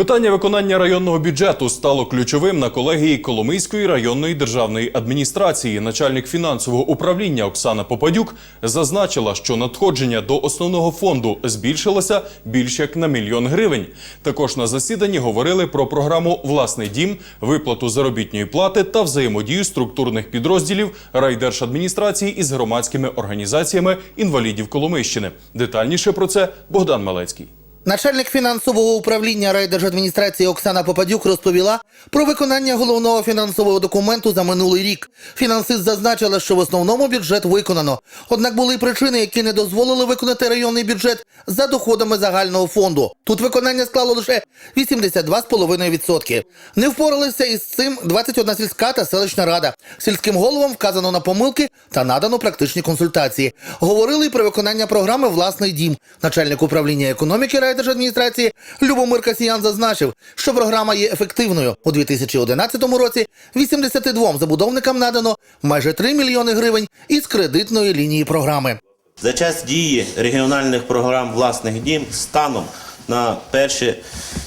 Питання виконання районного бюджету стало ключовим на колегії Коломийської районної державної адміністрації. Начальник фінансового управління Оксана Попадюк зазначила, що надходження до основного фонду збільшилося більш як на мільйон гривень. Також на засіданні говорили про програму Власний дім, виплату заробітної плати та взаємодію структурних підрозділів райдержадміністрації із громадськими організаціями інвалідів Коломийщини. Детальніше про це Богдан Малецький. Начальник фінансового управління райдержадміністрації Оксана Попадюк розповіла про виконання головного фінансового документу за минулий рік. Фінансист зазначила, що в основному бюджет виконано. Однак були причини, які не дозволили виконати районний бюджет за доходами загального фонду. Тут виконання склало лише 82,5%. Не впоралися із цим 21 сільська та селищна рада. Сільським головам вказано на помилки та надано практичні консультації. Говорили й про виконання програми Власний дім. Начальник управління економіки райдержадміністрації Любомир Касіян зазначив, що програма є ефективною. У 2011 році 82 забудовникам надано майже 3 мільйони гривень із кредитної лінії програми. За час дії регіональних програм власних дім станом на 1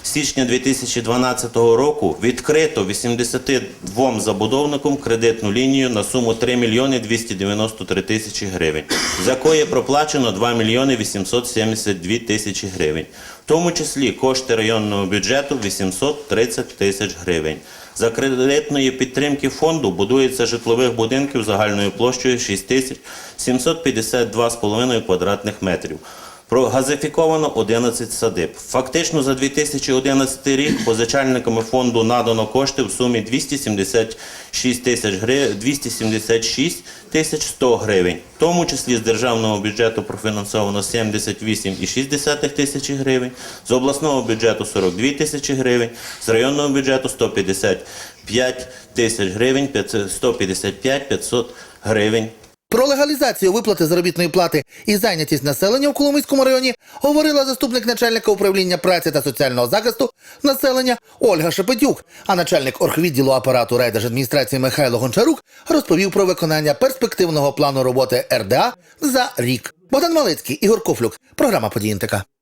січня 2012 року відкрито 82 забудовникам кредитну лінію на суму 3 мільйони 293 тисячі гривень, з якої проплачено 2 мільйони 872 тисячі гривень, в тому числі кошти районного бюджету 830 тисяч гривень. За кредитної підтримки фонду будується житлових будинків загальною площею 6 тисяч 752,5 квадратних метрів. Прогазифіковано 11 садиб. Фактично за 2011 рік позичальниками фонду надано кошти в сумі 276 тисяч гривень, 276 тисяч 100 гривень. В тому числі з державного бюджету профінансовано 78,6 тисячі гривень, з обласного бюджету 42 тисячі гривень, з районного бюджету 155 тисяч гривень, 155 500 гривень. Про легалізацію виплати заробітної плати і зайнятість населення в Коломийському районі говорила заступник начальника управління праці та соціального захисту населення Ольга Шепетюк. А начальник оргвідділу апарату райдержадміністрації Михайло Гончарук розповів про виконання перспективного плану роботи РДА за рік. Богдан Малецький, Ігор Кофлюк. Програма «Події НТК».